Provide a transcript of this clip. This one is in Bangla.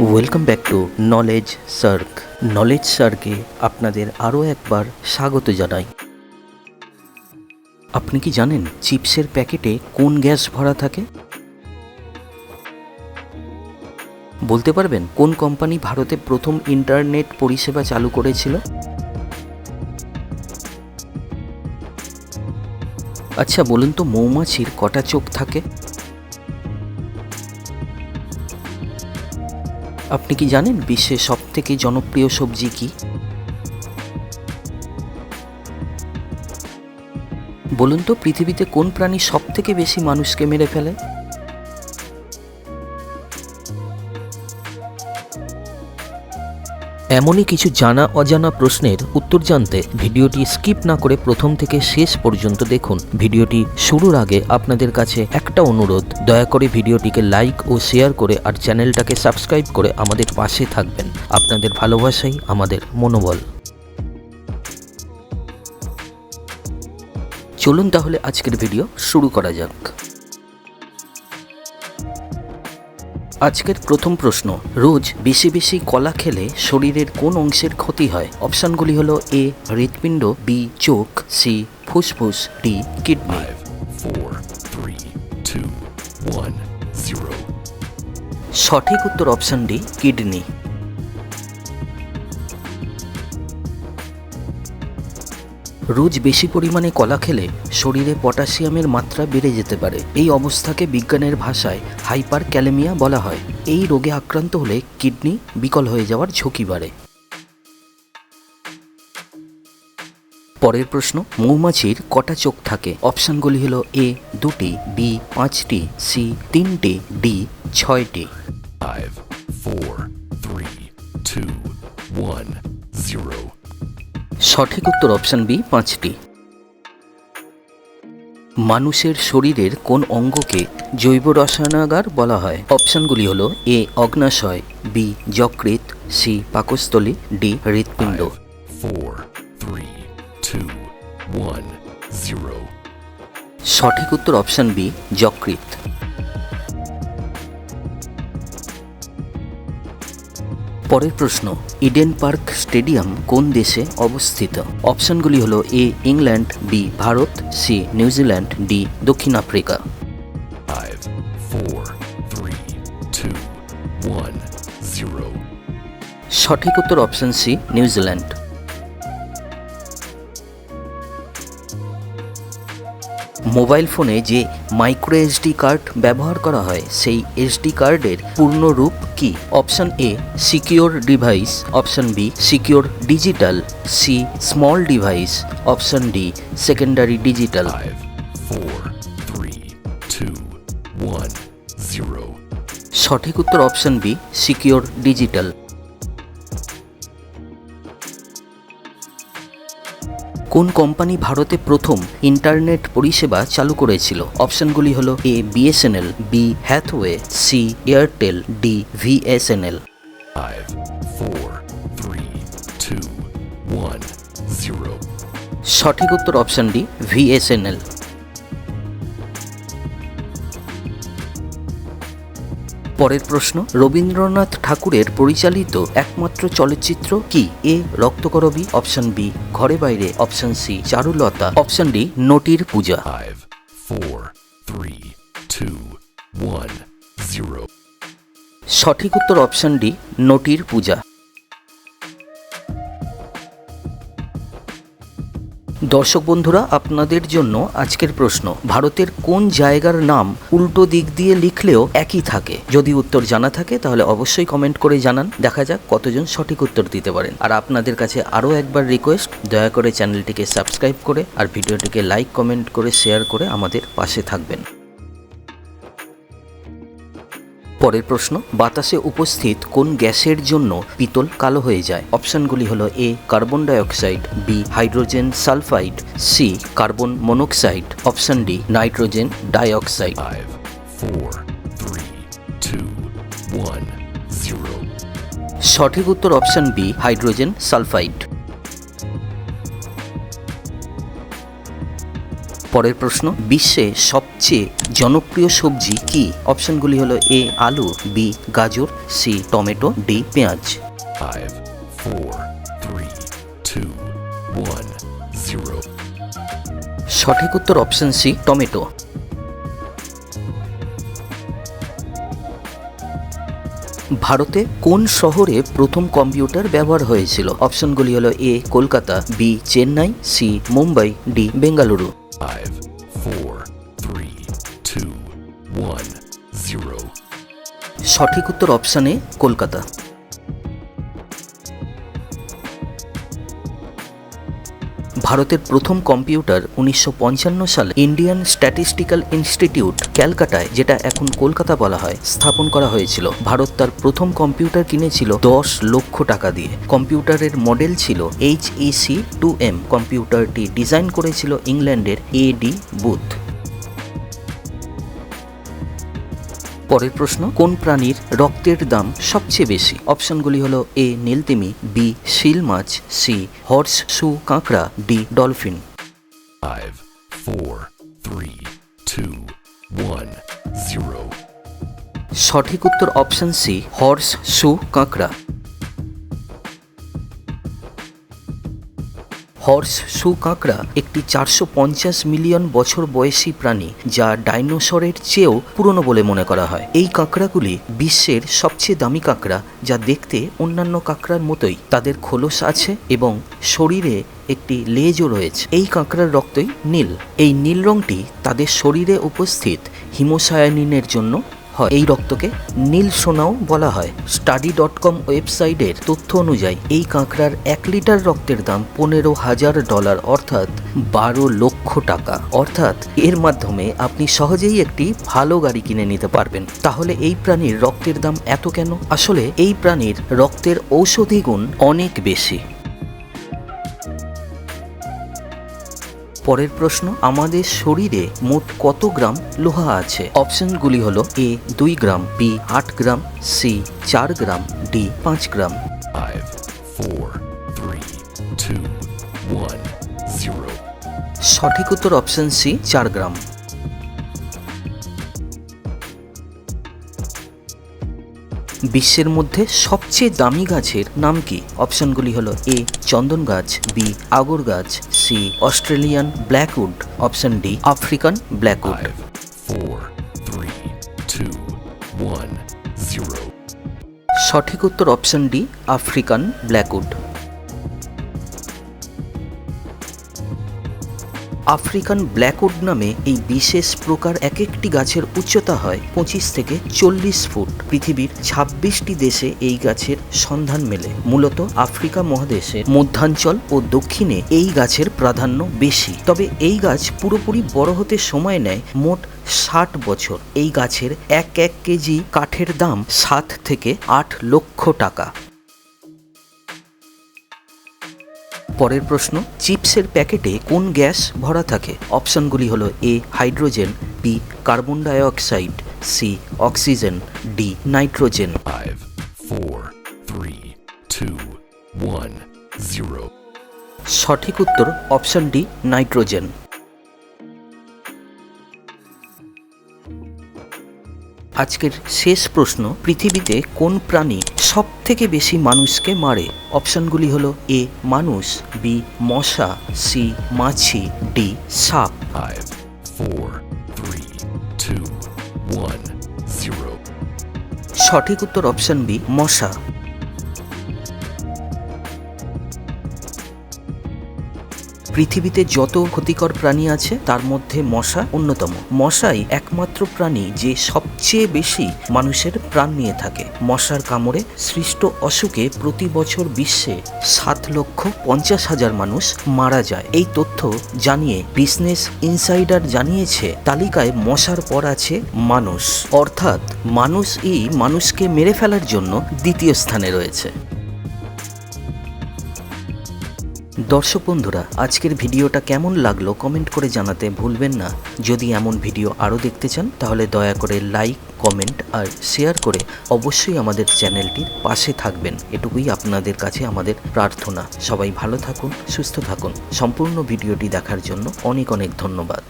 Welcome back to knowledge circle knowledge সার্কে আপনাদের আরও একবার স্বাগত জানাই। আপনি কি জানেন চিপসের প্যাকেটে কোন গ্যাস ভরা থাকে? বলতে পারবেন কোন কোম্পানি ভারতে প্রথম ইন্টারনেট পরিষেবা চালু করেছিল? আচ্ছা বলুন তো মৌমাছির কটা চোখ থাকে? আপনি কি জানেন বিশ্বের সব থেকে জনপ্রিয় সবজি কি? বলুন তো, পৃথিবীতে কোন প্রাণী সব থেকে বেশি মানুষকে মেরে ফেলে? এমনই কিছু জানা অজানা প্রশ্নের উত্তর জানতে ভিডিওটি স্কিপ না করে প্রথম থেকে শেষ পর্যন্ত দেখুন। ভিডিওটি শুরুর আগে আপনাদের কাছে একটা অনুরোধ, দয়া করে ভিডিওটিকে লাইক ও শেয়ার করে আর চ্যানেলটাকে সাবস্ক্রাইব করে আমাদের পাশে থাকবেন। আপনাদের ভালোবাসাই আমাদের মনোবল। চলুন তাহলে আজকের ভিডিও শুরু করা যাক। আজকের প্রথম প্রশ্ন রোজ বেশি বেশি কলা খেলে শরীরের কোন অংশের ক্ষতি হয়? অপশনগুলি হলো এ হৃৎপিণ্ড বি চোখ সি ফুসফুস ডি কিডনি. সঠিক উত্তর অপশন ডি কিডনি। রোজ বেশি পরিমাণে কলা খেলে শরীরে পটাশিয়ামের মাত্রা বেড়ে যেতে পারে। এই অবস্থাকে বিজ্ঞানের ভাষায় হাইপার ক্যালেমিয়া বলা হয়। এই রোগে আক্রান্ত হলে কিডনি বিকল হয়ে যাওয়ার ঝুঁকি বাড়ে। পরের প্রশ্ন, মৌমাছির কটা চোখ থাকে? অপশানগুলি হলো এ, দুটি, বি, পাঁচটি, সি, তিনটি, ডি, ছয়টি। সঠিক উত্তর অপশন বি পাঁচটি। মানুষের শরীরের কোন অঙ্গকে জৈব রসায়নাগার বলা হয়? অপশনগুলি হলো এ অগ্নাশয় বি যকৃত সি পাকস্থলী ডি হৃৎপিণ্ড. সঠিক উত্তর অপশন বি যকৃত পরের প্রশ্ন ইডেন পার্ক স্টেডিয়াম কোন দেশে অবস্থিত? অপশনগুলি হলো A England B Bharat C New Zealand D দক্ষিণ আফ্রিকা। সঠিক উত্তর অপশন সি নিউজিল্যান্ড। মোবাইল ফোনে যে মাইক্রো এসডি কার্ড ব্যবহার করা হয় সেই এসডি কার্ডের পূর্ণ রূপ কি? Option A secure device. Option B secure digital. C small device. Option D secondary digital. সঠিক উত্তর অপশন বি সিকিওর ডিজিটাল। কোন কোম্পানি ভারতে প্রথম ইন্টারনেট পরিষেবা চালু করেছিল? অপশনগুলি হলো A BSNL B Hathway C Airtel D VSNL. সঠিক উত্তর অপশন ডি ভিএসএনএল পরের প্রশ্ন রবীন্দ্রনাথ ঠাকুরের পরিচালিত একমাত্র চলচ্চিত্র কি? এ রক্তকরবী অপশন বি ঘরে বাইরে option C Charulata option D Natir Puja. Four three. সঠিক উত্তর অপশন ডি নটির পূজা। দর্শক বন্ধুরা, আপনাদের জন্য আজকের প্রশ্ন, ভারতের কোন জায়গার নাম উল্টো দিক দিয়ে লিখলেও একই থাকে? যদি উত্তর জানা থাকে, তাহলে অবশ্যই কমেন্ট করে জানান। দেখা যাক কতজন সঠিক উত্তর দিতে পারেন। আর আপনাদের কাছে আরও একবার রিকোয়েস্ট দয়া করে চ্যানেলটিকে সাবস্ক্রাইব করে আর ভিডিওটিকে লাইক কমেন্ট করে শেয়ার করে আমাদের পাশে থাকবেন। পরের প্রশ্ন বাতাসে উপস্থিত কোন গ্যাসের জন্য পিতল কালো হয়ে যায়? অপশনগুলি হলো A carbon dioxide B hydrogen sulphide C carbon monoxide option D nitrogen dioxide. Five, four, three, two, one, zero. সঠিক উত্তর অপশন বি হাইড্রোজেন সালফাইড। পরের প্রশ্ন বিশ্বে সবচেয়ে জনপ্রিয় সবজি কি? অপশনগুলি হলো এ আলু বি গাজর সি টমেটো ডি পেঁয়াজ. সঠিক উত্তর অপশন সি টমেটো। ভারতে কোন শহরে প্রথম কম্পিউটার ব্যবহার হয়েছিল? অপশনগুলি হলো A Kolkata B Chennai C Mumbai D Bengaluru. Five, four, three, two, one, zero. সঠিক উত্তর অপশন কলকাতা ভারতের প্রথম কম্পিউটার উনিশশো পঞ্চান্ন সালে ইন্ডিয়ান স্ট্যাটিস্টিক্যাল ইনস্টিটিউট ক্যালকাটায়, যেটা এখন কলকাতা বলা হয়, স্থাপন করা হয়েছিল। ভারত তার প্রথম কম্পিউটার কিনেছিল দশ লক্ষ টাকা দিয়ে। কম্পিউটারের মডেল ছিল এইচ ইসি টু এম। কম্পিউটারটি ডিজাইন করেছিল ইংল্যান্ডের এ ডি বুথ। পরের প্রশ্ন কোন প্রাণীর রক্তের দাম সবচেয়ে বেশি? অপশনগুলি হলো এ নীলতিমি বি শিল মাছ সি হর্স সু কাঁকড়া D dolphin. Five four three one zero সঠিক উত্তর অপশন সি হর্স সু কাঁকড়া। হর্স সু কাঁকড়া একটি চারশো পঞ্চাশ মিলিয়ন বছর বয়সী প্রাণী যা ডাইনোসরের চেয়েও পুরনো বলে মনে করা হয়। এই কাঁকড়াগুলি বিশ্বের সবচেয়ে দামি কাঁকড়া যা দেখতে অন্যান্য কাঁকড়ার মতোই। তাদের খোলস আছে এবং শরীরে একটি লেজও রয়েছে। এই কাঁকড়ার রক্তই নীল। এই নীল রংটি তাদের শরীরে উপস্থিত হিমোসায়ানিনের জন্য হয়। এই রক্তকে নীল সোনাও বলা হয়। স্টাডি ডট কম ওয়েবসাইটের তথ্য অনুযায়ী, এই কাঁকড়ার এক লিটার রক্তের দাম পনেরো হাজার ডলার, অর্থাৎ বারো লক্ষ টাকা। অর্থাৎ এর মাধ্যমে আপনি সহজেই একটি ভালো গাড়ি কিনে নিতে পারবেন। তাহলে এই প্রাণীর রক্তের দাম এত কেন? আসলে এই প্রাণীর রক্তের ঔষধি গুণ অনেক বেশি। পরের প্রশ্ন আমাদের শরীরে মোট কত গ্রাম লোহা আছে? অপশনগুলি হলো এ দুই গ্রাম বি আট গ্রাম সি চার গ্রাম ডি পাঁচ গ্রাম. সঠিক উত্তর অপশন সি চার গ্রাম। বিশ্বের মধ্যে সবচেয়ে দামি গাছের নাম কি? অপশনগুলি হলো এ চন্দন গাছ বি আগর গাছ C Australian blackwood option D African blackwood. সঠিক উত্তর option D African blackwood. African blackwood নামে এই বিশেষ প্রকার এক একটি গাছের উচ্চতা হয় পঁচিশ থেকে চল্লিশ ফুট। পৃথিবীর ছাব্বিশটি দেশে এই গাছের সন্ধান মেলে। মূলত আফ্রিকা মহাদেশের মধ্যাঞ্চল ও দক্ষিণে এই গাছের প্রাধান্য বেশি। তবে এই গাছ পুরোপুরি বড় হতে সময় নেয় মোট ষাট বছর। এই গাছের এক এক কেজি কাঠের দাম সাত থেকে আট লক্ষ টাকা। পরের প্রশ্ন চিপসের প্যাকেটে কোন গ্যাস ভরা থাকে? অপশনগুলি হলো A hydrogen B carbon dioxide C oxygen D nitrogen. Five four three two one zero সঠিক উত্তর অপশন ডি নাইট্রোজেন। আজকের শেষ প্রশ্ন পৃথিবীতে কোন প্রাণী সব থেকে বেশি মানুষকে মারে? অপশনগুলি হল এ মানুষ বি মশা সি মাছি ডি সাপ। Four three. সঠিক উত্তর অপশন বি মশা। পৃথিবীতে যত ক্ষতিকর প্রাণী আছে, তার মধ্যে মশা অন্যতম। মশাই একমাত্র প্রাণী যে সবচেয়ে বেশি মানুষের প্রাণ নিয়ে থাকে। মশার কামড়ে সৃষ্ট অসুখে প্রতি বছর বিশ্বে সাত লক্ষ পঞ্চাশ হাজার মানুষ মারা যায়। এই তথ্য জানিয়ে বিজনেস ইনসাইডার জানিয়েছে, তালিকায় মশার পর আছে মানুষ। অর্থাৎ মানুষই মানুষকে মেরে ফেলার জন্য দ্বিতীয় স্থানে রয়েছে। দর্শক বন্ধুরা, আজকের ভিডিওটা কেমন লাগল কমেন্ট করে জানাতে ভুলবেন না। যদি এমন ভিডিও আরও দেখতে চান, তাহলে দয়া করে লাইক, কমেন্ট আর শেয়ার করে অবশ্যই আমাদের চ্যানেলটির পাশে থাকবেন। এটুকুই আপনাদের কাছে আমাদের প্রার্থনা। সবাই ভালো থাকুন, সুস্থ থাকুন। সম্পূর্ণ ভিডিওটি দেখার জন্য অনেক অনেক ধন্যবাদ।